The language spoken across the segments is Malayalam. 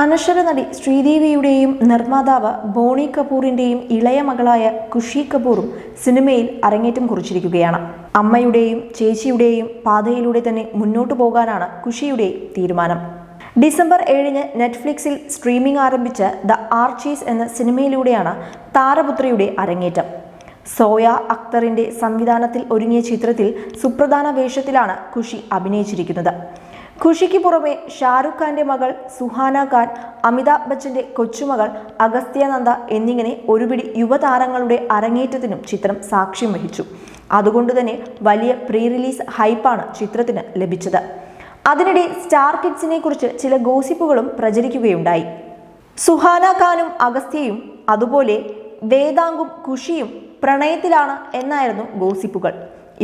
അനശ്വര നടി ശ്രീദേവിയുടെയും നിർമ്മാതാവ് ബോണി കപൂറിന്റെയും ഇളയ മകളായ ഖുഷി കപൂറും സിനിമയിൽ അരങ്ങേറ്റം കുറിച്ചിരിക്കുകയാണ്. അമ്മയുടെയും ചേച്ചിയുടെയും പാതയിലൂടെ തന്നെ മുന്നോട്ടു പോകാനാണ് ഖുഷിയുടെ തീരുമാനം. ഡിസംബർ ഏഴിന് നെറ്റ്ഫ്ലിക്സിൽ സ്ട്രീമിംഗ് ആരംഭിച്ച ദ ആർച്ചീസ് എന്ന സിനിമയിലൂടെയാണ് താരപുത്രിയുടെ അരങ്ങേറ്റം. സോയ അക്തറിന്റെ സംവിധാനത്തിൽ ഒരുങ്ങിയ ചിത്രത്തിൽ സുപ്രധാന വേഷത്തിലാണ് ഖുഷി അഭിനയിച്ചിരിക്കുന്നത്. ഖുഷിക്ക് പുറമെ ഷാറുഖ് ഖാന്റെ മകൾ സുഹാന ഖാൻ അമിതാഭ് ബച്ചന്റെ കൊച്ചുമകൾ അഗസ്ത്യാനന്ദ എന്നിങ്ങനെ ഒരുപിടി യുവതാരങ്ങളുടെ അരങ്ങേറ്റത്തിനും ചിത്രം സാക്ഷ്യം വഹിച്ചു. അതുകൊണ്ട് തന്നെ വലിയ പ്രീ റിലീസ് ഹൈപ്പാണ് ചിത്രത്തിന് ലഭിച്ചത്. അതിനിടെ സ്റ്റാർ കിഡ്സിനെ കുറിച്ച് ചില ഗോസിപ്പുകളും പ്രചരിക്കുകയുണ്ടായി. സുഹാന ഖാനും അഗസ്ത്യയും അതുപോലെ വേദാങ്കും ഖുഷിയും പ്രണയത്തിലാണ് എന്നായിരുന്നു ഗോസിപ്പുകൾ.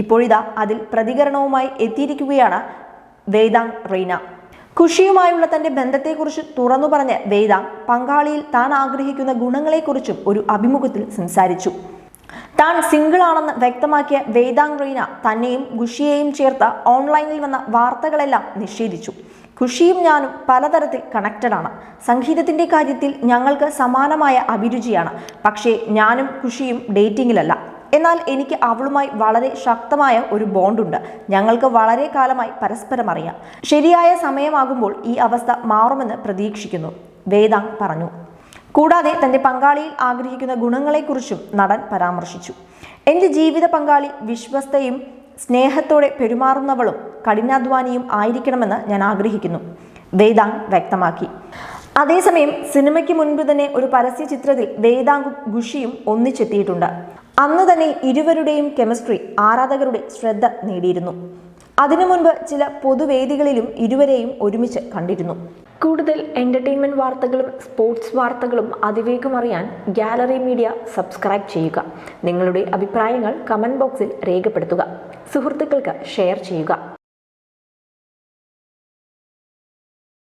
ഇപ്പോഴിതാ അതിൽ പ്രതികരണവുമായി എത്തിയിരിക്കുകയാണ് വേദാങ് റീന. ഖുഷിയുമായുള്ള തന്റെ ബന്ധത്തെക്കുറിച്ച് തുറന്നു പറഞ്ഞ വേദാങ് പങ്കാളിയിൽ താൻ ആഗ്രഹിക്കുന്ന ഗുണങ്ങളെക്കുറിച്ചും ഒരു അഭിമുഖത്തിൽ സംസാരിച്ചു. താൻ സിംഗിൾ ആണെന്ന് വ്യക്തമാക്കിയ വേദാങ് റീന തന്നെയും ഖുഷിയെയും ചേർത്ത ഓൺലൈനിൽ വന്ന വാർത്തകളെല്ലാം നിഷേധിച്ചു. ഖുഷിയും ഞാനും പലതരത്തിൽ കണക്റ്റഡ് ആണ്. സംഗീതത്തിന്റെ കാര്യത്തിൽ ഞങ്ങൾക്ക് സമാനമായ അഭിരുചിയാണ്. പക്ഷേ ഞാനും ഖുഷിയും ഡേറ്റിങ്ങിലല്ല. എന്നാൽ എനിക്ക് അവളുമായി വളരെ ശക്തമായ ഒരു ബോണ്ടുണ്ട് ഞങ്ങൾക്ക് വളരെ കാലമായി പരസ്പരം അറിയാം. ശരിയായ സമയമാകുമ്പോൾ ഈ അവസ്ഥ മാറുമെന്ന് പ്രതീക്ഷിക്കുന്നു. വേദാങ് പറഞ്ഞു. കൂടാതെ തന്റെ പങ്കാളിയിൽ ആഗ്രഹിക്കുന്ന ഗുണങ്ങളെക്കുറിച്ചും നടൻ പരാമർശിച്ചു. എന്റെ ജീവിത പങ്കാളി വിശ്വസ്തയും സ്നേഹത്തോടെ പെരുമാറുന്നവളും കഠിനാധ്വാനിയും ആയിരിക്കണമെന്ന് ഞാൻ ആഗ്രഹിക്കുന്നു വേദാങ് വ്യക്തമാക്കി. അതേസമയം സിനിമയ്ക്ക് മുൻപ് തന്നെ ഒരു പരസ്യ ചിത്രത്തിൽ വേദാങ്കും ഖുഷിയും ഒന്നിച്ചെത്തിയിട്ടുണ്ട്. അന്ന് തന്നെ ഇരുവരുടെയും കെമിസ്ട്രി ആരാധകരുടെ ശ്രദ്ധ നേടിയിരുന്നു. അതിനു മുൻപ് ചില പൊതുവേദികളിലും ഇരുവരെയും ഒരുമിച്ച് കണ്ടിരുന്നു. കൂടുതൽ എന്റർടൈൻമെന്റ് വാർത്തകളും സ്പോർട്സ് വാർത്തകളും അതിവേഗം അറിയാൻ ഗാലറി മീഡിയ സബ്സ്ക്രൈബ് ചെയ്യുക. നിങ്ങളുടെ അഭിപ്രായങ്ങൾ കമന്റ് ബോക്സിൽ രേഖപ്പെടുത്തുക. സുഹൃത്തുക്കൾക്ക് ഷെയർ ചെയ്യുക.